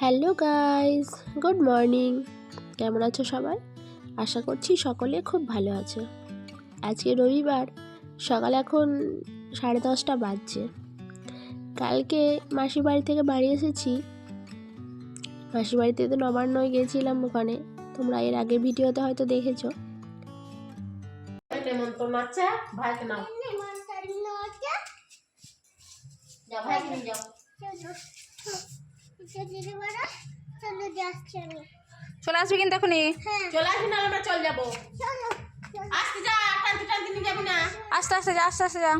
Hello guys good morning. কেমন আছো সবাই? আশা করছি সকলে খুব ভালো আছো। আজকে রবিবার সকাল এখন সাড়ে দশটা বাজছে। কালকে মাসির বাড়ি থেকে বাড়ি এসেছি। মাসির বাড়িতে তো নবান্নয় গেছিলাম ওখানে। তোমরা এর আগে ভিডিওতে হয়তো দেখেছ। যাও নিয়ে যাও? চলে আসবি কিন্তু এখনই? চলে আসি না আমরা চল যাব। আসতে যা টানতে টানতে নিয়ে যাবি না। আস্তে আস্তে যা আস্তে আস্তে যা।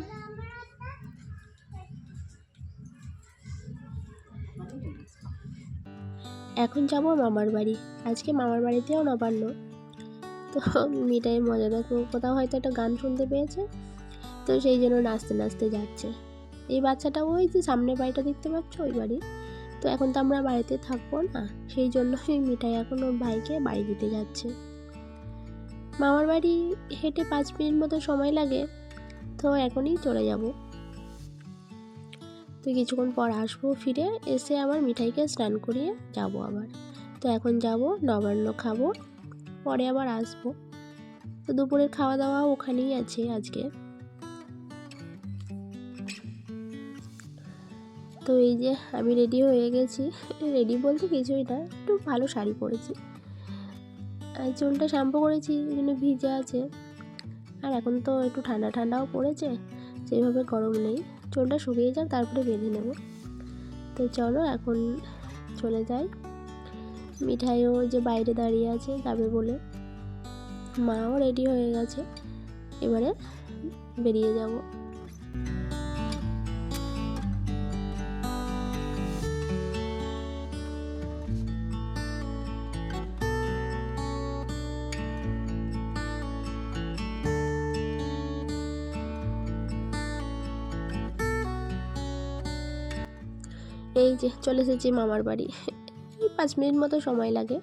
এখন যাব মামার বাড়ি। আজকে মামার বাড়িতেও নবান্ন। তো মেয়েটাই মজা। দেখো কোথাও হয়তো একটা গান শুনতে পেয়েছে। তো সেই জন্য নাচতে নাচতে যাচ্ছে। এই বাচ্চাটা ওই যে সামনে বাড়িটা দেখতে পাচ্ছ? ওই বাড়ি তো এখন তো আমরা বাড়িতে থাকব না, সেই জন্য ওই মিঠাই এখন ওর ভাইকে বাড়ি দিতে যাচ্ছে। মামার বাড়ি হেঁটে পাঁচ মিনিট মতো সময় লাগে, তো এখনই চলে যাব। তো কিছুক্ষণ পর আসব ফিরে, এসে আবার মিঠাইকে স্নান করিয়ে যাব আবার। তো এখন যাব, নবান্ন খাব, পরে আবার আসব। তো দুপুরের খাওয়া দাওয়া ওখানেই আছে আজকে। তো এই যে আমি রেডি হয়ে গেছি। রেডি বলতে কিছুই না, একটু ভালো শাড়ি পরেছি। আর চুলটা শ্যাম্পু করেছি জন্য ভিজে আছে। আর এখন তো একটু ঠান্ডা ঠান্ডাও পড়েছে, সেইভাবে গরম নেই। চুলটা শুকিয়ে যাক, তারপরে বেঁধে নেব। তো চলো এখন চলে যাই। মিঠাইও যে বাইরে দাঁড়িয়ে আছে, যাবে বলে। মাও রেডি হয়ে গেছে। এবারে বেরিয়ে যাব। এই যে চলে এসেছি মামার বাড়ি। এই পাঁচ মিনিট মতো সময় লাগে।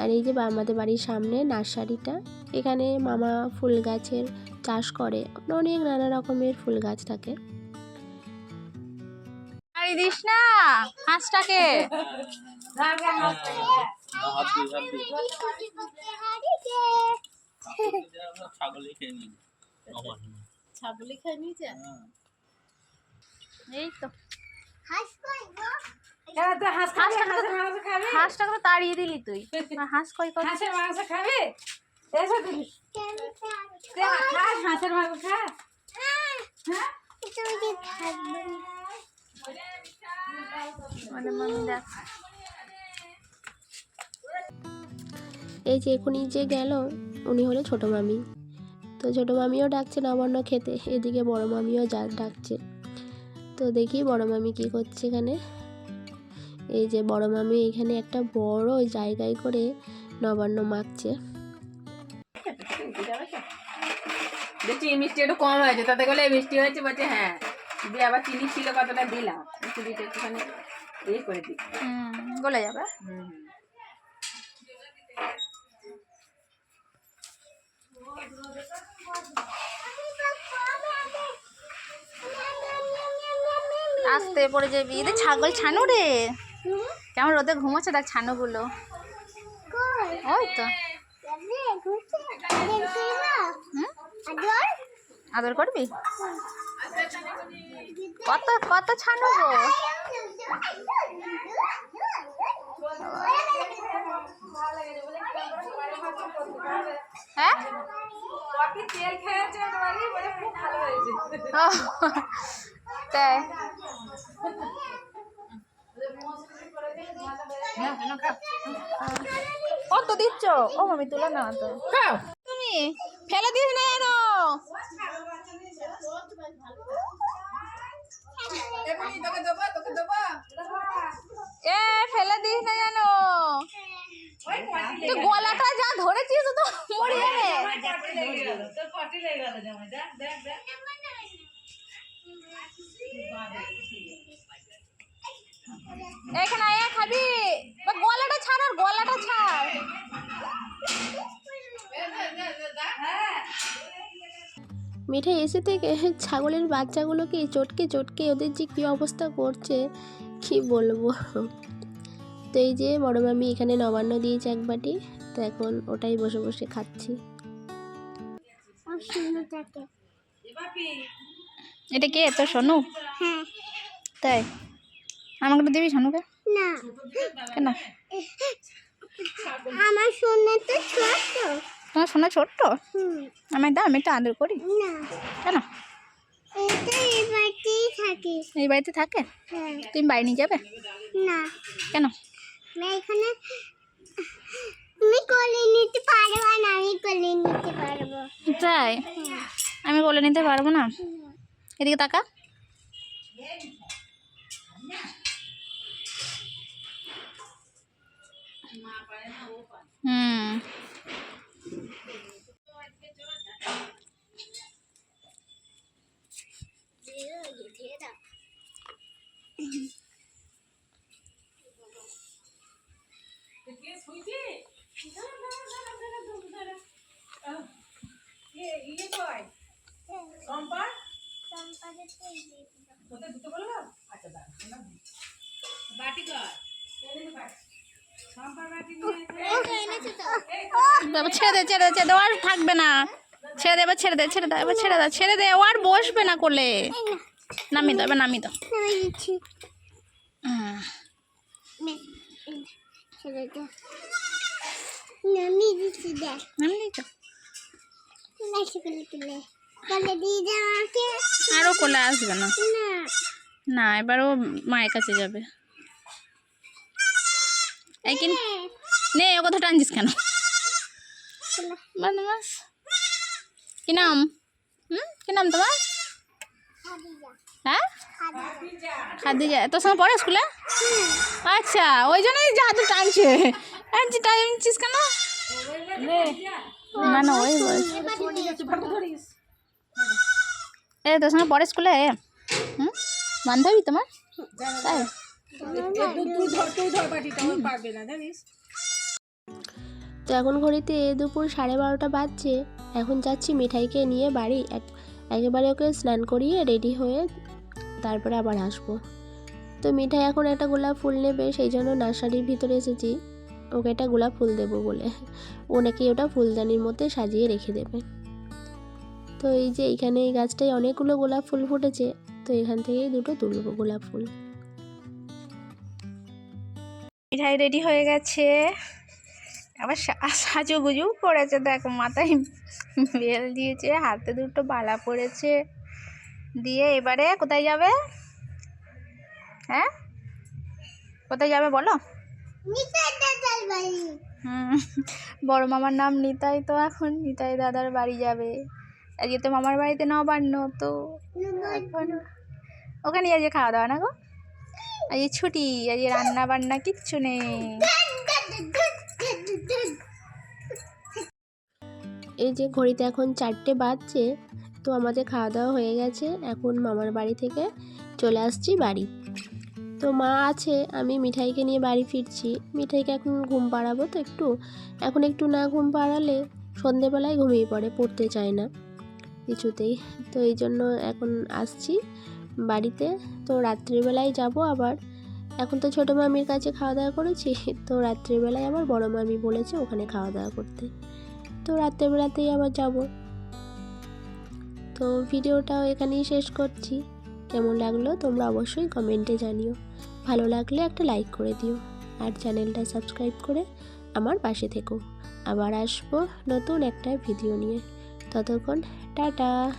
আর এই যে আমাদের বাড়ির সামনে নার্সারিটা এখানে মামা ফুল গাছের চাষ করে। অনেক নানা রকমের ফুল গাছ থাকে। দিস না হাঁসটাকে। ছাগলি খেয়ে নিয়েছে এই তো। হাঁসটাকে হাঁসটাকে তাড়িয়ে দিলি তুই? হাঁস কই কই হাঁসের মাংস খাবে? এসো তুমি। হাঁসের মাংস খা। মানে মামি দেখ। এই যে এখনই যে গেল উনি হলো ছোটো মামি। তো ছোটো মামিও ডাকছে নবান্ন খেতে। এদিকে বড় মামিও যা ডাকছে। তো দেখি বড় মামি কি করছে এখানে। এই যে বড় মামি এখানে একটা বড় জায়গায় করে নবান্ন মাখছে। দেখছি মিষ্টি একটু কম হয়েছে তাতে গেলে মিষ্টি হয়েছে বলছে হ্যাঁ। দিয়ে আবার চিনি ছিল কতটা দিলাম চিনিটা একটুখানি ইয়ে করে দিই। গলে যাবে। হুম। আস্তে পড়ে যাবি এদের ছাগল ছানু রে। কেমন রোদে ঘুমোচ্ছে দেখ ছানুগুলো। ওই তো। আদর করবি? কত কত ছানু গো? হ্যাঁ? তাই কত দিচ্ছ? ও মামি তুলে না তো। তুমি ফেলে দিস না দেবো এ ফেলে দিস না জানো? তুই গলাটা যা ধরেছিস তো মরে যাবে এখানে আয় খাবি। বা গলাটা ছাড় আর গলাটা ছাড়। মিঠাই এসে থেকে ছাগলের বাচ্চাগুলোকে চটকে চটকে ওদের যে কী অবস্থা করছে কি বলব? তো এই যে বড় মামি এখানে নবান্ন দিয়েছে এক বাটি। তো এখন ওটাই বসে বসে খাচ্ছি। এটা কে? তো সোনু? তাই? আমাকে তো দিবি সোনুকে? না। কেন? আমার সোনা তো ছোট। তোমার সোনা ছোট্ট? হুম, আমি দাও আমি একটু আদর করি। না। কেন? এই বাড়িতেই থাকে। এই বাড়িতে থাকে? হ্যাঁ। তুমি বাড়ি নিয়ে যাবে? না। কেন? এখানে তুমি কোলে নিতে পারবে না আমি কোলে নিতে পারব। তাই? আমি বলে নিতে পারব না? এদিকে তাকা হুম বাবা ছেড়ে দে ছেড়ে দে ছেড়ে দে আর থাকবে না। ছেড়ে দে, এবার ছেড়ে দে ছেড়ে দে, এবার ছেড়ে দে ছেড়ে দে, ও আর বসবে না কোলে। নামি দাও, এবার নামি দাও। দাও আরও কোলে আসবে না? না, এবার ও মায়ের কাছে যাবে। নে, ও কথা টানছিস কেন? বদমাস। কি নাম? হুম? কি নাম তোমার? হ্যাঁ? খাদিজা। তোর সঙ্গে পড়ে স্কুলে? আচ্ছা ওই জন্যই যা হাতে টানছে। টানছি টানছিস কেন? না। না ওই এ তোর সঙ্গে পড়ে স্কুলে? হুম? বান্ধবী তোমার? তাই? তো এখন ঘড়িতে দুপুর সাড়ে বারোটা বাজছে, এখন যাচ্ছি মিঠাইকে নিয়ে বাড়ি। এক, একেবারে ওকে স্নান করিয়ে রেডি হয়ে তারপরে আবার আসব। তো মিঠাই এখন একটা গোলাপ ফুল নেবে, সেই জন্য নার্সারির ভিতরে এসেছি। ওকে একটা গোলাপ ফুল দেবো বলে। ও নাকি ওটা ফুলদানির মধ্যে সাজিয়ে রেখে দেবে। তো এই যে এইখানে এই গাছটায় অনেকগুলো গোলাপ ফুল ফুটেছে, তো এখান থেকেই দুটো তুলবো গোলাপ ফুল। মিঠাই রেডি হয়ে গেছে। আবার সাজু গুজু পড়েছে দেখো মাথায় বেল দিয়েছে হাতে দুটো বালা পড়েছে দিয়ে এবারে কোথায় যাবে? হ্যাঁ? কোথায় যাবে বলো? বাড়ি। হুম বড় মামার নাম নিতাই তো এখন নিতাই দাদার বাড়ি যাবে। আজকে তো মামার বাড়িতে নবান্ন তো ওখানে আজকে খাওয়া দাওয়া না গো? আজকে ছুটি আজকে রান্না বান্না কিচ্ছু নেই। এই যে ঘড়িতে এখন চারটে বাজছে, তো আমাদের খাওয়া দাওয়া হয়ে গেছে। এখন মামার বাড়ি থেকে চলে আসছি বাড়ি। তো মা আছে, আমি মিঠাইকে নিয়ে বাড়ি ফিরছি। মিঠাইকে এখন ঘুম পাড়াবো তো একটু। এখন একটু না ঘুম পাড়ালে সন্ধেবেলায় ঘুমিয়ে পড়ে, পড়তে চায় না কিছুতেই। তো এই জন্য এখন আসছি বাড়িতে। তো রাত্রিবেলায় যাব আবার। এখন তো ছোটো মামির কাছে খাওয়া দাওয়া করেছি। তো রাত্রিবেলায় আবার বড় মামি বলেছে ওখানে খাওয়া দাওয়া করতে। তো রাত্রেবেলাতেই আবার যাব। তো ভিডিওটাও এখানেই শেষ করছি। কেমন লাগল তোমরা অবশ্যই কমেন্টে জানিও। ভালো লাগলে একটা লাইক করে দিও। আর চ্যানেলটা সাবস্ক্রাইব করে আমার পাশে থেকো। আবার আসব নতুন একটা ভিডিও নিয়ে। ততক্ষণ টাটা।